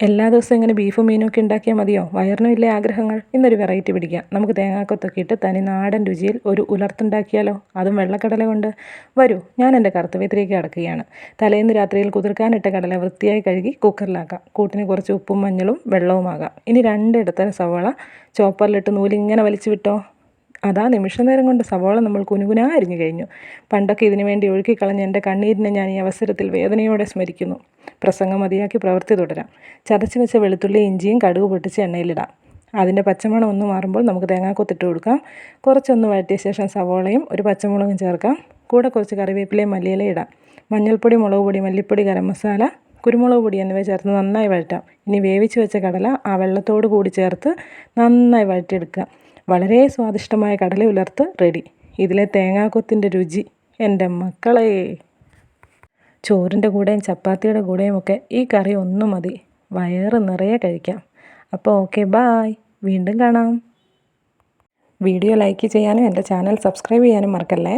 എല്ലാ ദിവസവും ഇങ്ങനെ ബീഫും മീനും ഒക്കെ ഉണ്ടാക്കിയാൽ മതിയോ? വയറിനും ഇല്ലേ ആഗ്രഹങ്ങൾ? ഇന്നൊരു വെറൈറ്റി പിടിക്കാം. നമുക്ക് തേങ്ങാക്കൊത്തൊക്കെ ഇട്ട് തനി നാടൻ രുചിയിൽ ഒരു ഉലർത്തുണ്ടാക്കിയാലോ? അതും വെള്ളക്കടല കൊണ്ട്. വരൂ ഞാൻ എന്റെ കർത്തവ്യത്തിലേക്ക് കടക്കുകയാണ്. തലേന്ന് രാത്രിയിൽ കുതിർക്കാനിട്ട കടല വൃത്തിയായി കഴുകി കുക്കറിലാക്കാം. കൂട്ടിന് കുറച്ച് ഉപ്പും മഞ്ഞളും വെള്ളവുമാകാം. ഇനി രണ്ടിടത്തരം സവാള ചോപ്പറിലിട്ട് നൂലിങ്ങനെ വലിച്ചു വിട്ടോ? അതാ നിമിഷ നേരം കൊണ്ട് സവോള നമ്മൾ കുനുകുനാ അരിഞ്ഞു കഴിഞ്ഞു. പണ്ടൊക്കെ ഇതിനു വേണ്ടി ഒഴുക്കിക്കളഞ്ഞ എന്റെ കണ്ണീരിനെ ഞാൻ ഈ അവസരത്തിൽ വേദനയോടെ സ്മരിക്കുന്നു. പ്രസംഗം മതിയാക്കി പ്രവൃത്തി തുടരാം. ചതച്ച് വെച്ച വെളുത്തുള്ളി ഇഞ്ചിയും കടുക് പൊട്ടിച്ച് എണ്ണയിലിടാം. അതിന്റെ പച്ചമണം ഒന്ന് മാറുമ്പോൾ നമുക്ക് തേങ്ങാക്കൊത്തിട്ട് കൊടുക്കാം. കുറച്ചൊന്ന് വഴറ്റിയ ശേഷം സവോളയും ഒരു പച്ചമുളകും ചേർക്കാം. കൂടെ കുറച്ച് കറിവേപ്പിലയും മല്ലിയിലയും ഇടാം. മഞ്ഞൾപ്പൊടി മുളക് പൊടി മല്ലിപ്പൊടി ഗരം മസാല കുരുമുളക് പൊടി എന്നിവ ചേർത്ത് നന്നായി വഴറ്റാം. ഇനി വേവിച്ച് വെച്ച കടല ആ വെള്ളത്തോട് കൂടി ചേർത്ത് നന്നായി വഴറ്റിയെടുക്കുക. വളരെ സ്വാദിഷ്ടമായ കടല ഉലർത്ത് റെഡി ഇതിലെ തേങ്ങാക്കൊത്തിന്റെ രുചി എന്റെ മക്കളെ. ചോറിന്റെ കൂടെയും ചപ്പാത്തിയുടെ കൂടെയും ഒക്കെ ഈ കറി ഒന്നും മതി. വയറ് നിറയെ കഴിക്കാം. അപ്പോൾ ഓക്കെ ബായ് വീണ്ടും കാണാം. വീഡിയോ ലൈക്ക് ചെയ്യാനും എന്റെ ചാനൽ സബ്സ്ക്രൈബ് ചെയ്യാനും മറക്കല്ലേ?